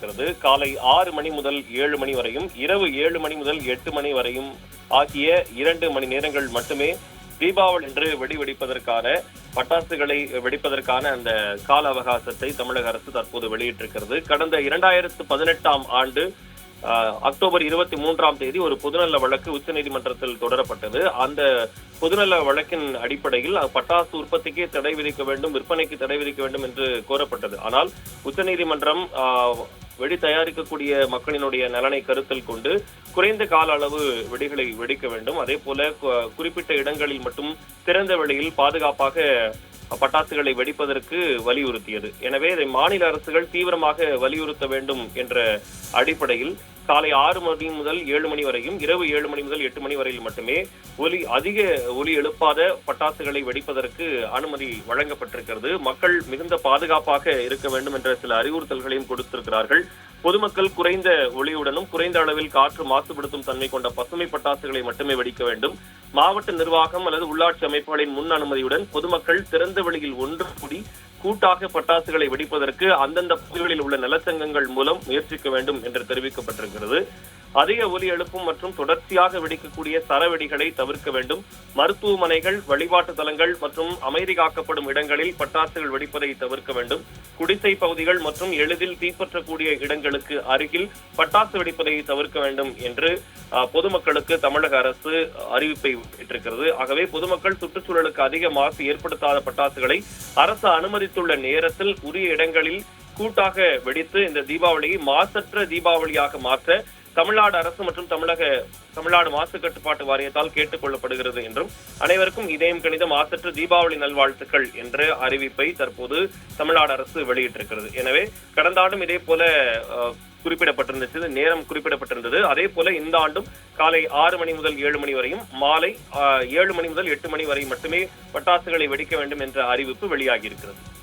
இருக்கிறது காலை ஆறு மணி முதல் ஏழு மணி வரையும் இரவு ஏழு மணி முதல் எட்டு மணி வரையும் ஆகிய இரண்டு மணி நேரங்கள் மட்டுமே தீபாவளி என்று வெடி வெடிப்பதற்கான பட்டாசுகளை வெடிப்பதற்கான அந்த கால அவகாசத்தை தமிழக அரசு தற்போது வெளியிட்டிருக்கிறது. கடந்த இரண்டாயிரத்து பதினெட்டாம் ஆண்டு அக்டோபர் இருபத்தி மூன்றாம் தேதி ஒரு பொதுநல வழக்கு உச்சநீதிமன்றத்தில் தொடரப்பட்டது. அந்த பொதுநல வழக்கின் அடிப்படையில் பட்டாசு உற்பத்திக்கு தடை விதிக்க வேண்டும் விற்பனைக்கு தடை விதிக்க வேண்டும் என்று கோரப்பட்டது. ஆனால் உச்சநீதிமன்றம் வெடி தயாரிக்கக்கூடிய மக்களினுடைய நலனை கருத்தில் கொண்டு குறைந்த கால அளவு வெடிகளை வெடிக்க வேண்டும். அதே போல குறிப்பிட்ட இடங்களில் மட்டும் திறந்த வெளியில் பாதுகாப்பாக பட்டாசுகளை வெடிப்பதற்கு வலியுறுத்தியது. எனவே இதை மாநில அரசுகள் தீவிரமாக வலியுறுத்த வேண்டும் என்ற அடிப்படையில் காலை ஆறு மணி முதல் ஏழு மணி வரையும் இரவு ஏழு மணி முதல் எட்டு மணி வரையில் மட்டுமே ஒலி அதிக ஒலி எழுப்பாத பட்டாசுகளை வெடிப்பதற்கு அனுமதி வழங்கப்பட்டிருக்கிறது. மக்கள் மிகுந்த பாதுகாப்பாக இருக்க வேண்டும் என்ற சில அறிவுறுத்தல்களையும் கொடுத்திருக்கிறார்கள். பொதுமக்கள் குறைந்த ஒளியுடனும் குறைந்த அளவில் காற்று மாசுபடுத்தும் தன்மை கொண்ட பசுமை பட்டாசுகளை மட்டுமே வெடிக்க வேண்டும். மாவட்ட நிர்வாகம் அல்லது உள்ளாட்சி அமைப்புகளின் முன் அனுமதியுடன் பொதுமக்கள் திறந்த வெளியில் ஒன்று கூடி கூட்டாக பட்டாசுகளை வெடிப்பதற்கு அந்தந்த பகுதிகளில் உள்ள நலச்சங்கங்கள் மூலம் முயற்சிக்க வேண்டும் என்று தெரிவிக்கப்பட்டிருக்கிறது. அதிக ஒலி எழுப்பும் மற்றும் தொடர்ச்சியாக வெடிக்கக்கூடிய சரவெடிகளை தவிர்க்க வேண்டும். மருத்துவமனைகள் வழிபாட்டு தலங்கள் மற்றும் அமைதி காக்கப்படும் இடங்களில் பட்டாசுகள் வெடிப்பதை தவிர்க்க வேண்டும். குடிசை பகுதிகள் மற்றும் எளிதில் தீப்பற்றக்கூடிய இடங்களுக்கு அருகில் பட்டாசு வெடிப்பதை தவிர்க்க வேண்டும் என்று பொதுமக்களுக்கு தமிழக அரசு அறிவிப்பை விட்டிருக்கிறது. ஆகவே பொதுமக்கள் சுற்றுச்சூழலுக்கு அதிக மாசு ஏற்படுத்தாத பட்டாசுகளை அரசு அனுமதித்துள்ள நேரத்தில் உரிய இடங்களில் கூட்டாக வெடித்து இந்த தீபாவளியை மாசற்ற தீபாவளியாக மாற்ற தமிழ்நாடு அரசு மற்றும் தமிழக தமிழ்நாடு மாசு கட்டுப்பாட்டு வாரியத்தால் கேட்டுக் கொள்ளப்படுகிறது என்றும் அனைவருக்கும் இதயம் கணித மாசற்று தீபாவளி நல்வாழ்த்துக்கள் என்ற அறிவிப்பை தற்போது தமிழ்நாடு அரசு வெளியிட்டிருக்கிறது. எனவே கடந்த ஆண்டும் இதே போல அஹ், நேரம் குறிப்பிடப்பட்டிருந்தது. அதே போல இந்த ஆண்டும் காலை ஆறு மணி முதல் ஏழு மணி வரையும் மாலை ஏழு மணி முதல் எட்டு மணி வரை மட்டுமே பட்டாசுகளை வெடிக்க வேண்டும் என்ற அறிவிப்பு வெளியாகி இருக்கிறது